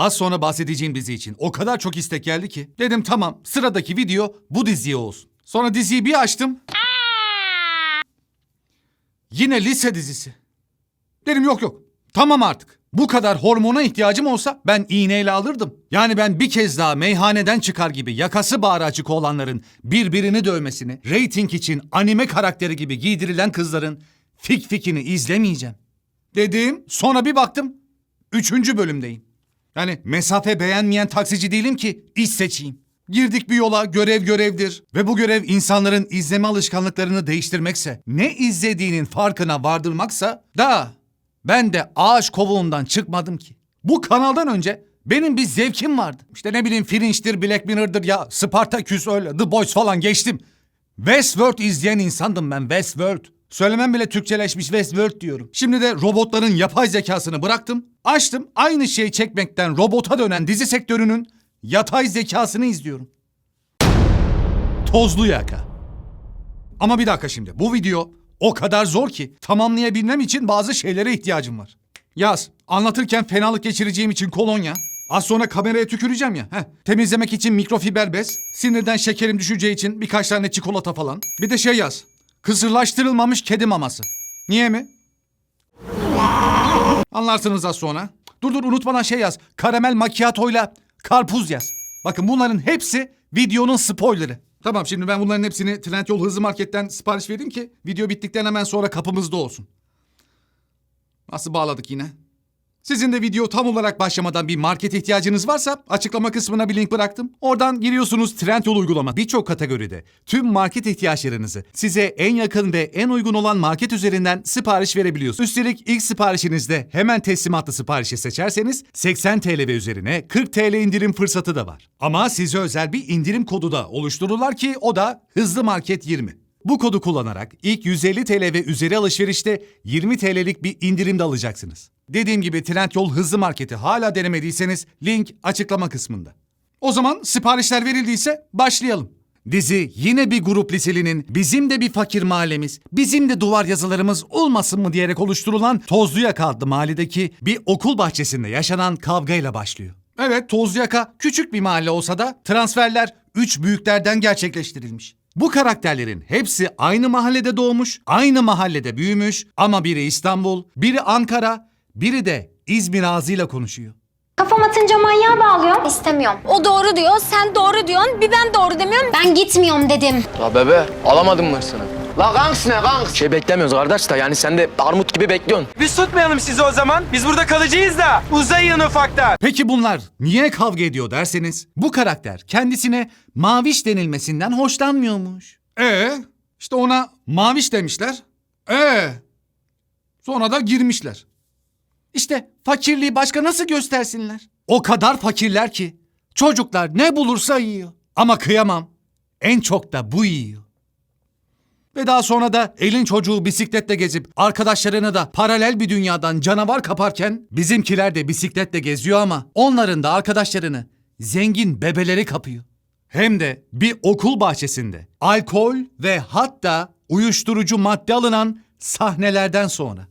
Az sonra bahsedeceğim dizi için o kadar çok istek geldi ki. Dedim tamam sıradaki video bu diziye olsun. Sonra diziyi bir açtım. Yine lise dizisi. Dedim yok yok. Tamam artık. Bu kadar hormona ihtiyacım olsa ben iğneyle alırdım. Yani ben bir kez daha meyhaneden çıkar gibi yakası bağrı açık olanların birbirini dövmesini, reyting için anime karakteri gibi giydirilen kızların fik fikini izlemeyeceğim. Dedim sonra bir baktım üçüncü bölümdeyim. Yani mesafe beğenmeyen taksici değilim ki iş seçeyim. Girdik bir yola görev görevdir ve bu görev insanların izleme alışkanlıklarını değiştirmekse, ne izlediğinin farkına vardırmaksa da ben de ağaç kovuğundan çıkmadım ki. Bu kanaldan önce benim bir zevkim vardı. İşte ne bileyim Fringe'dir, Black Mirror'dır ya Spartacus öyle The Boys falan geçtim. Westworld izleyen insandım ben Westworld. Söylemem bile Türkçeleşmiş Westworld diyorum. Şimdi de robotların yapay zekasını bıraktım. Açtım aynı şeyi çekmekten robota dönen dizi sektörünün yatay zekasını izliyorum. Tozlu yaka. Ama bir dakika şimdi bu video o kadar zor ki tamamlayabilmem için bazı şeylere ihtiyacım var. Yaz anlatırken fenalık geçireceğim için kolonya. Az sonra kameraya tüküreceğim ya. Heh, temizlemek için mikrofiber bez. Sinirden şekerim düşeceği için birkaç tane çikolata falan. Bir de şey yaz. Kısırlaştırılmamış kedi maması. Niye mi? Anlarsınız az sonra. Dur dur unutmadan şey yaz. Karamel macchiato'yla karpuz yaz. Bakın bunların hepsi videonun spoilerı. Tamam şimdi ben bunların hepsini Trendyol Hızlı Market'ten sipariş vereyim ki video bittikten hemen sonra kapımızda olsun. Nasıl bağladık yine? Sizin de video tam olarak başlamadan bir market ihtiyacınız varsa açıklama kısmına bir link bıraktım. Oradan giriyorsunuz Trendyol uygulama. Birçok kategoride tüm market ihtiyaçlarınızı size en yakın ve en uygun olan market üzerinden sipariş verebiliyorsunuz. Üstelik ilk siparişinizde hemen teslimatlı siparişi seçerseniz 80 TL ve üzerine 40 TL indirim fırsatı da var. Ama size özel bir indirim kodu da oluştururlar ki o da Hızlı Market 20. Bu kodu kullanarak ilk 150 TL ve üzeri alışverişte 20 TL'lik bir indirim de alacaksınız. Dediğim gibi Trendyol Hızlı Market'i hala denemediyseniz link açıklama kısmında. O zaman siparişler verildiyse başlayalım. Dizi yine bir grup liselinin bizim de bir fakir mahallemiz, bizim de duvar yazılarımız olmasın mı diyerek oluşturulan Tozluyaka adlı mahalledeki bir okul bahçesinde yaşanan kavgayla başlıyor. Evet Tozluyaka küçük bir mahalle olsa da transferler üç büyüklerden gerçekleştirilmiş. Bu karakterlerin hepsi aynı mahallede doğmuş, aynı mahallede büyümüş ama biri İstanbul, biri Ankara, biri de İzmir ağzıyla konuşuyor. Kafam atınca manyağa bağlıyor. İstemiyorum. O doğru diyor, sen doğru diyorsun, bir ben doğru demiyorum. Ben gitmiyorum dedim. La bebe alamadın mı hırsını? La kanks ne kanks? Şey beklemiyoruz kardeş da yani sen de armut gibi bekliyorsun. Biz tutmayalım sizi o zaman. Biz burada kalacağız da. Uzayın ufaktan. Peki bunlar niye kavga ediyor derseniz bu karakter kendisine maviş denilmesinden hoşlanmıyormuş. Ee, işte ona maviş demişler. Ee, sonra da girmişler. İşte fakirliği başka nasıl göstersinler? O kadar fakirler ki çocuklar ne bulursa yiyor. Ama kıyamam. En çok da bu yiyor. Ve daha sonra da elin çocuğu bisikletle gezip arkadaşlarını da paralel bir dünyadan canavar kaparken bizimkiler de bisikletle geziyor ama onların da arkadaşlarını zengin bebeleri kapıyor. Hem de bir okul bahçesinde alkol ve hatta uyuşturucu madde alınan sahnelerden sonra.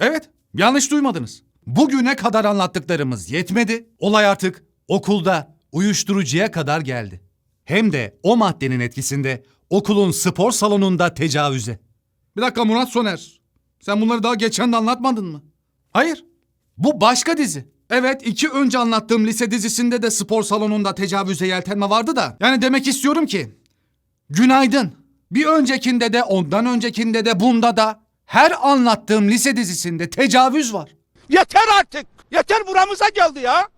Evet, yanlış duymadınız. Bugüne kadar anlattıklarımız yetmedi. Olay artık okulda uyuşturucuya kadar geldi. Hem de o maddenin etkisinde okulun spor salonunda tecavüze. Bir dakika Murat Soner. Sen bunları daha geçen de anlatmadın mı? Hayır. Bu başka dizi. Evet iki önce anlattığım lise dizisinde de spor salonunda tecavüze yeltenme vardı da. Yani demek istiyorum ki Günaydın. Bir öncekinde de ondan öncekinde de bunda da her anlattığım lise dizisinde tecavüz var. Yeter artık. Yeter buramıza geldi ya.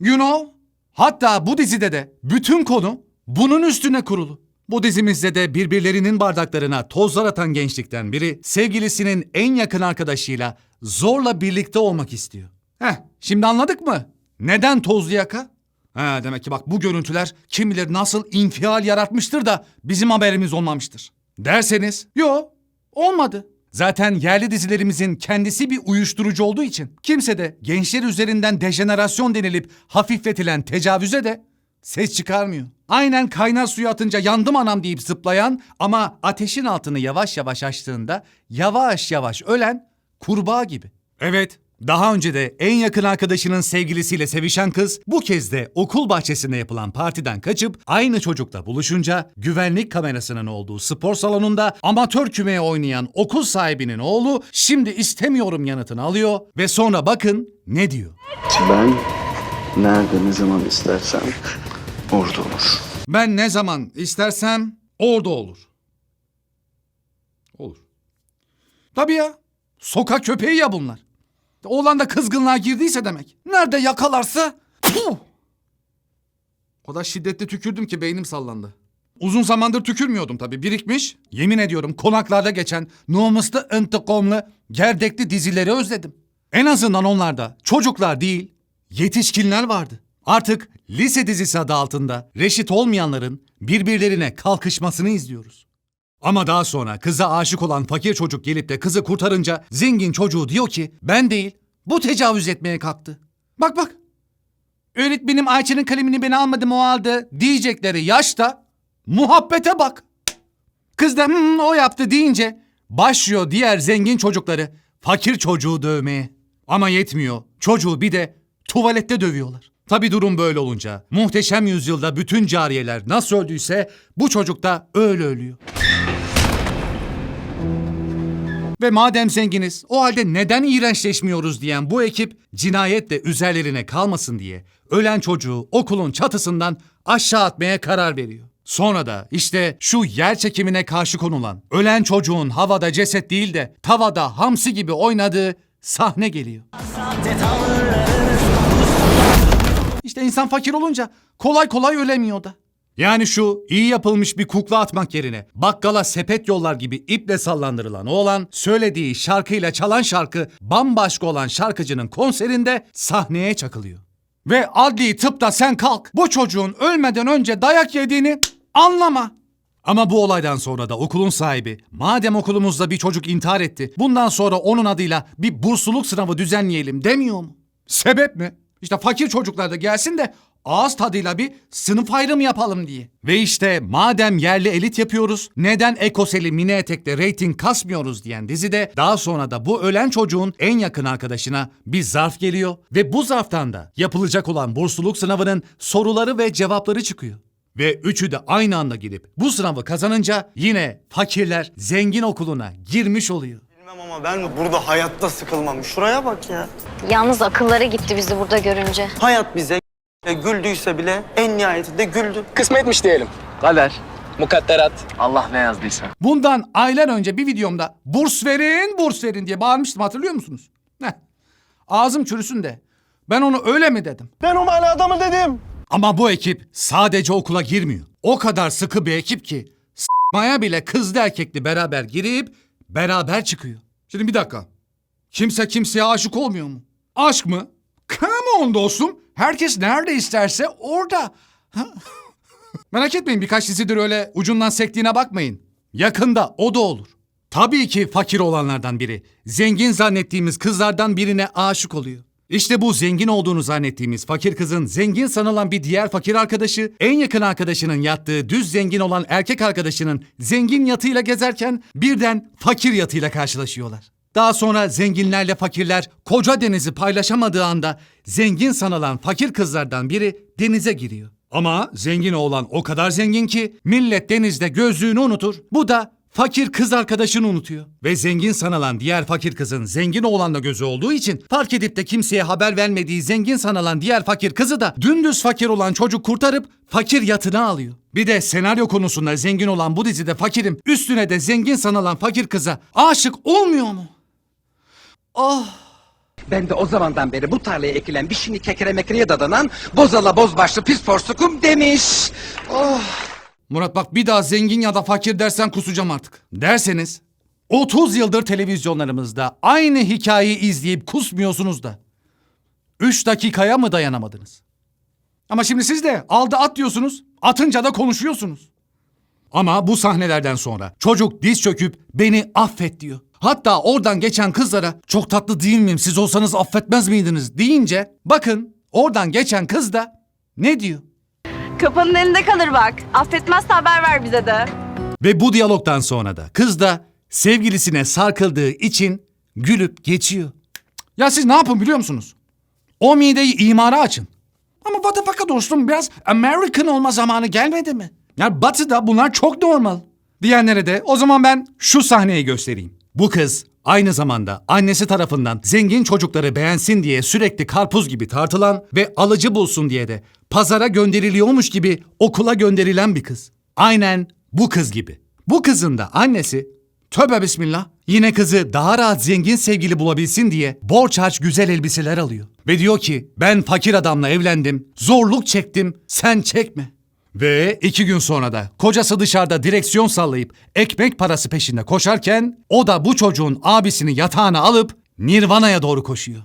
You know? Hatta bu dizide de bütün konu bunun üstüne kurulu. Bu dizimizde de birbirlerinin bardaklarına tozlar atan gençlikten biri sevgilisinin en yakın arkadaşıyla zorla birlikte olmak istiyor. Heh, şimdi anladık mı? Neden tozlu yaka? Ha, demek ki bak bu görüntüler kim bilir nasıl infial yaratmıştır da bizim haberimiz olmamıştır. Derseniz, yo olmadı. Zaten yerli dizilerimizin kendisi bir uyuşturucu olduğu için kimse de gençler üzerinden dejenerasyon denilip hafifletilen tecavüze de ses çıkarmıyor. Aynen kaynar suya atınca yandım anam deyip zıplayan ama ateşin altını yavaş yavaş açtığında yavaş yavaş ölen kurbağa gibi. Evet, Daha önce de en yakın arkadaşının sevgilisiyle sevişen kız bu kez de okul bahçesinde yapılan partiden kaçıp aynı çocukla buluşunca güvenlik kamerasının olduğu spor salonunda amatör kümeye oynayan okul sahibinin oğlu şimdi istemiyorum yanıtını alıyor ve sonra bakın ne diyor. Ben nerede ne zaman istersem orada olur. Ben ne zaman istersem orada olur. Olur. Tabii ya. Sokak köpeği ya bunlar. Oğlan da kızgınlığa girdiyse demek. Nerede yakalarsa... O kadar şiddetli tükürdüm ki beynim sallandı. Uzun zamandır tükürmüyordum tabii. Birikmiş. Yemin ediyorum konaklarda geçen namuslu intikamlı gerdekli dizileri özledim. En azından onlarda çocuklar değil yetişkinler vardı. Artık lise dizisi adı altında reşit olmayanların birbirlerine kalkışmasını izliyoruz. Ama daha sonra kıza aşık olan fakir çocuk gelip de kızı kurtarınca zengin çocuğu diyor ki ben değil bu tecavüz etmeye kalktı. Bak bak. Öğretmenim Ayça'nın kalemini ben almadım o aldı diyecekleri yaşta muhabbete bak. Kız da "Hmm, o yaptı deyince başlıyor diğer zengin çocukları fakir çocuğu dövmeye. Ama yetmiyor. Çocuğu bir de tuvalette dövüyorlar. Tabi durum böyle olunca muhteşem yüzyılda bütün cariyeler nasıl öldüyse bu çocuk da öyle ölüyor. Ve madem zenginiz o halde neden iğrençleşmiyoruz diyen bu ekip cinayetle üzerlerine kalmasın diye ölen çocuğu okulun çatısından aşağı atmaya karar veriyor. Sonra da işte şu yer çekimine karşı konulan ölen çocuğun havada ceset değil de tavada hamsi gibi oynadığı sahne geliyor. İşte insan fakir olunca kolay kolay ölemiyor da. Yani şu iyi yapılmış bir kukla atmak yerine bakkala sepet yollar gibi iple sallandırılan oğlan söylediği şarkıyla çalan şarkı bambaşka olan şarkıcının konserinde sahneye çakılıyor. Ve adli tıpta sen kalk bu çocuğun ölmeden önce dayak yediğini anlama. Ama bu olaydan sonra da okulun sahibi madem okulumuzda bir çocuk intihar etti bundan sonra onun adıyla bir bursluluk sınavı düzenleyelim demiyor mu? Sebep mi? İşte fakir çocuklar da gelsin de ağız tadıyla bir sınıf ayrımı yapalım diye. Ve işte madem yerli elit yapıyoruz neden ekoseli mini etekle reyting kasmıyoruz diyen dizide daha sonra da bu ölen çocuğun en yakın arkadaşına bir zarf geliyor ve bu zarftan da yapılacak olan bursluluk sınavının soruları ve cevapları çıkıyor. Ve üçü de aynı anda girip bu sınavı kazanınca yine fakirler zengin okuluna girmiş oluyor. Bilmem ama ben burada hayatta sıkılmam. Şuraya bak ya. Yalnız akılları gitti bizi burada görünce. Hayat bize güldüyse bile en nihayetinde güldü. Kısmetmiş diyelim. Kader, mukadderat. Allah ne yazdıysa. Bundan aylar önce bir videomda burs verin burs verin diye bağırmıştım hatırlıyor musunuz? Heh. Ağzım çürüsün de ben onu öyle mi dedim? Ben o manada dedim? Ama bu ekip sadece okula girmiyor. O kadar sıkı bir ekip ki s**maya bile kızlı erkekli beraber girip beraber çıkıyor. Şimdi bir dakika. Kimse kimseye aşık olmuyor mu? Aşk mı? Come on dostum. Herkes nerede isterse orada. Merak etmeyin birkaç dizidir öyle ucundan sektiğine bakmayın. Yakında o da olur. Tabii ki fakir olanlardan biri. Zengin zannettiğimiz kızlardan birine aşık oluyor. İşte bu zengin olduğunu zannettiğimiz fakir kızın zengin sanılan bir diğer fakir arkadaşı en yakın arkadaşının yattığı düz zengin olan erkek arkadaşının zengin yatıyla gezerken birden fakir yatıyla karşılaşıyorlar. Daha sonra zenginlerle fakirler koca denizi paylaşamadığı anda zengin sanılan fakir kızlardan biri denize giriyor. Ama zengin oğlan o kadar zengin ki millet denizde gözlüğünü unutur. Bu da fakir kız arkadaşını unutuyor. Ve zengin sanılan diğer fakir kızın zengin oğlanla gözü olduğu için fark edip de kimseye haber vermediği zengin sanılan diğer fakir kızı da dümdüz fakir olan çocuk kurtarıp fakir yatına alıyor. Bir de senaryo konusunda zengin olan bu dizide fakirim üstüne de zengin sanılan fakir kıza aşık olmuyor mu? Ben de o zamandan beri bu tarlaya ekilen bir şini kekere mekreye dadanan bozala bozbaşlı pis porsukum demiş. Murat bak bir daha zengin ya da fakir dersen kusacağım artık. Derseniz 30 yıldır televizyonlarımızda aynı hikayeyi izleyip kusmuyorsunuz da 3 dakikaya mı dayanamadınız? Ama şimdi siz de aldı at diyorsunuz, atınca da konuşuyorsunuz. Ama bu sahnelerden sonra çocuk diz çöküp beni affet diyor. Hatta oradan geçen kızlara çok tatlı değil miyim siz olsanız affetmez miydiniz deyince bakın oradan geçen kız da ne diyor? Kapının elinde kalır bak. Affetmezse haber ver bize de. Ve bu diyalogdan sonra da kız da sevgilisine sarkıldığı için gülüp geçiyor. Ya siz ne yapın biliyor musunuz? O mideyi imara açın. Ama what the fuck'a dostum biraz American olma zamanı gelmedi mi? Ya batıda bunlar çok normal. Diyenlere de o zaman ben şu sahneyi göstereyim. Bu kız aynı zamanda annesi tarafından zengin çocukları beğensin diye sürekli karpuz gibi tartılan ve alıcı bulsun diye de pazara gönderiliyormuş gibi okula gönderilen bir kız. Aynen bu kız gibi. Bu kızın da annesi Tövbe bismillah. Yine kızı daha rahat zengin sevgili bulabilsin diye borç harç güzel elbiseler alıyor. Ve diyor ki ben fakir adamla evlendim, zorluk çektim, sen çekme. Ve iki gün sonra da kocası dışarıda direksiyon sallayıp ekmek parası peşinde koşarken o da bu çocuğun abisini yatağına alıp Nirvana'ya doğru koşuyor.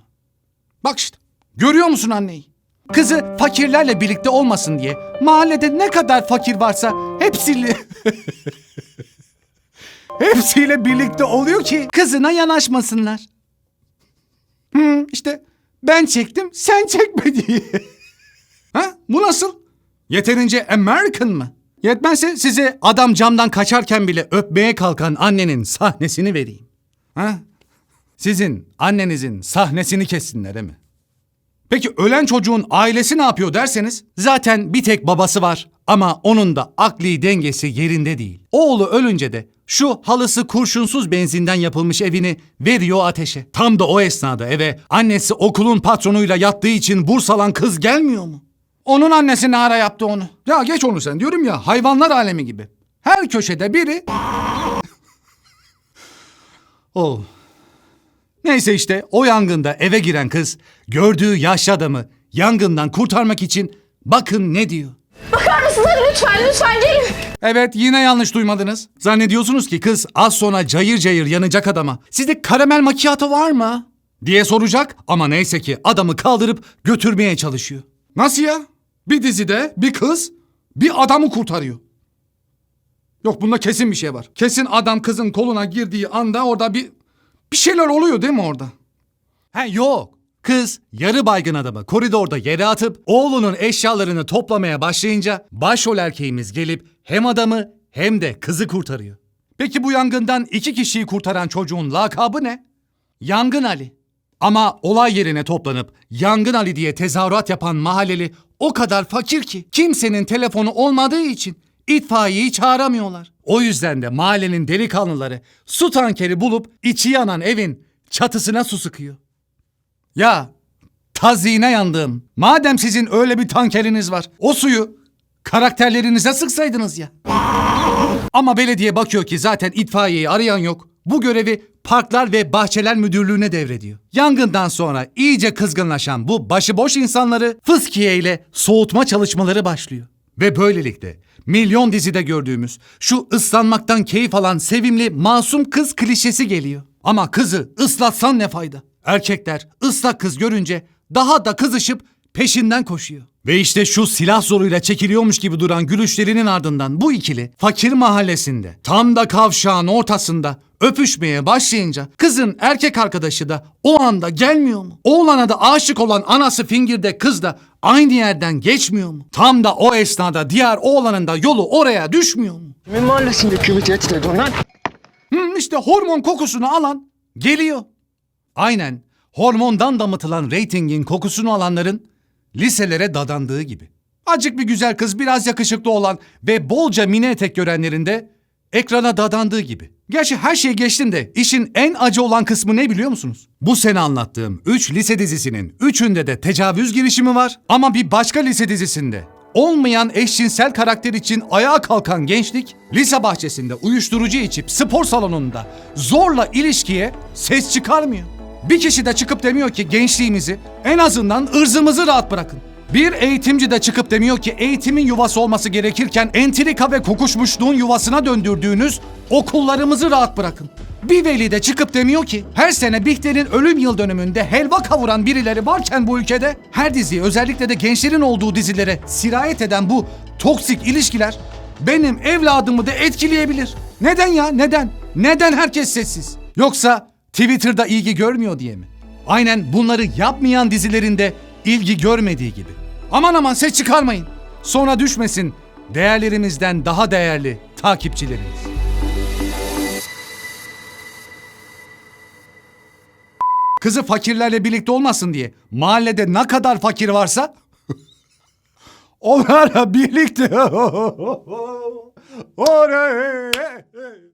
Bak işte görüyor musun anneyi? Kızı fakirlerle birlikte olmasın diye mahallede ne kadar fakir varsa hepsiyle... Hepsiyle birlikte oluyor ki kızına yanaşmasınlar. Hmm, işte ben çektim sen çekme diye. ha bu nasıl? Yeterince American mı? Yetmezse size adam camdan kaçarken bile öpmeye kalkan annenin sahnesini vereyim. Ha? Sizin annenizin sahnesini kessinler mi? Peki ölen çocuğun ailesi ne yapıyor derseniz zaten bir tek babası var ama onun da akli dengesi yerinde değil. Oğlu ölünce de şu halısı kurşunsuz benzinden yapılmış evini veriyor ateşe. Tam da o esnada eve annesi okulun patronuyla yattığı için burs alan kız gelmiyor mu? Onun annesi ne ara yaptı onu? Ya geç onu sen diyorum ya hayvanlar alemi gibi. Her köşede biri... oh. Neyse işte o yangında eve giren kız gördüğü yaşlı adamı yangından kurtarmak için bakın ne diyor. Bakar mısınız lütfen lütfen gelin. Evet yine yanlış duymadınız. Zannediyorsunuz ki kız az sonra cayır cayır yanacak adama. Sizde karamel macchiato var mı? Diye soracak ama neyse ki adamı kaldırıp götürmeye çalışıyor. Nasıl ya? Bir dizide bir kız bir adamı kurtarıyor. Yok bunda kesin bir şey var. Kesin adam kızın koluna girdiği anda orada bir bir şeyler oluyor değil mi orada? He yok. Kız yarı baygın adamı koridorda yere atıp oğlunun eşyalarını toplamaya başlayınca başrol erkeğimiz gelip hem adamı hem de kızı kurtarıyor. Peki bu yangından iki kişiyi kurtaran çocuğun lakabı ne? Yangın Ali. Ama olay yerine toplanıp Yangın Ali diye tezahürat yapan mahalleli o kadar fakir ki kimsenin telefonu olmadığı için itfaiyeyi çağıramıyorlar. O yüzden de mahallenin delikanlıları su tankeri bulup içi yanan evin çatısına su sıkıyor. Ya tazine yandım. Madem sizin öyle bir tankeriniz var o suyu karakterlerinize sıksaydınız ya. Ama belediye bakıyor ki zaten itfaiyeyi arayan yok. Bu görevi Parklar ve Bahçeler Müdürlüğü'ne devrediyor. Yangından sonra iyice kızgınlaşan bu başıboş insanları fıskiye ile soğutma çalışmaları başlıyor. Ve böylelikle milyon dizide gördüğümüz şu ıslanmaktan keyif alan sevimli masum kız klişesi geliyor. Ama kızı ıslatsan ne fayda? Erkekler ıslak kız görünce daha da kızışıp peşinden koşuyor. Ve işte şu silah zoruyla çekiliyormuş gibi duran gülüşlerinin ardından bu ikili fakir mahallesinde tam da kavşağın ortasında öpüşmeye başlayınca kızın erkek arkadaşı da o anda gelmiyor mu? Oğlana da aşık olan anası Fingir'de kız da aynı yerden geçmiyor mu? Tam da o esnada diğer oğlanın da yolu oraya düşmüyor mu? Kimin mahallesinde tehdit ediyorsun lan? Hmm, işte hormon kokusunu alan geliyor. Aynen hormondan damıtılan reytingin kokusunu alanların liselere dadandığı gibi. Acık bir güzel kız biraz yakışıklı olan ve bolca mini etek görenlerin de ekrana dadandığı gibi. Gerçi her şey geçtim de işin en acı olan kısmı ne biliyor musunuz? Bu sene anlattığım 3 lise dizisinin 3'ünde de tecavüz girişimi var ama bir başka lise dizisinde olmayan eşcinsel karakter için ayağa kalkan gençlik lise bahçesinde uyuşturucu içip spor salonunda zorla ilişkiye ses çıkarmıyor. Bir kişi de çıkıp demiyor ki gençliğimizi en azından ırzımızı rahat bırakın. Bir eğitimci de çıkıp demiyor ki eğitimin yuvası olması gerekirken entrika ve kokuşmuşluğun yuvasına döndürdüğünüz okullarımızı rahat bırakın. Bir veli de çıkıp demiyor ki her sene Bihter'in ölüm yıl dönümünde helva kavuran birileri varken bu ülkede her diziye özellikle de gençlerin olduğu dizilere sirayet eden bu toksik ilişkiler benim evladımı da etkileyebilir. Neden ya neden? Neden herkes sessiz? Yoksa Twitter'da ilgi görmüyor diye mi? Aynen bunları yapmayan dizilerinde ilgi görmediği gibi. Aman aman ses çıkarmayın. Sonra düşmesin değerlerimizden daha değerli takipçilerimiz. Kızı fakirlerle birlikte olmasın diye. Mahallede ne kadar fakir varsa onlarla birlikte.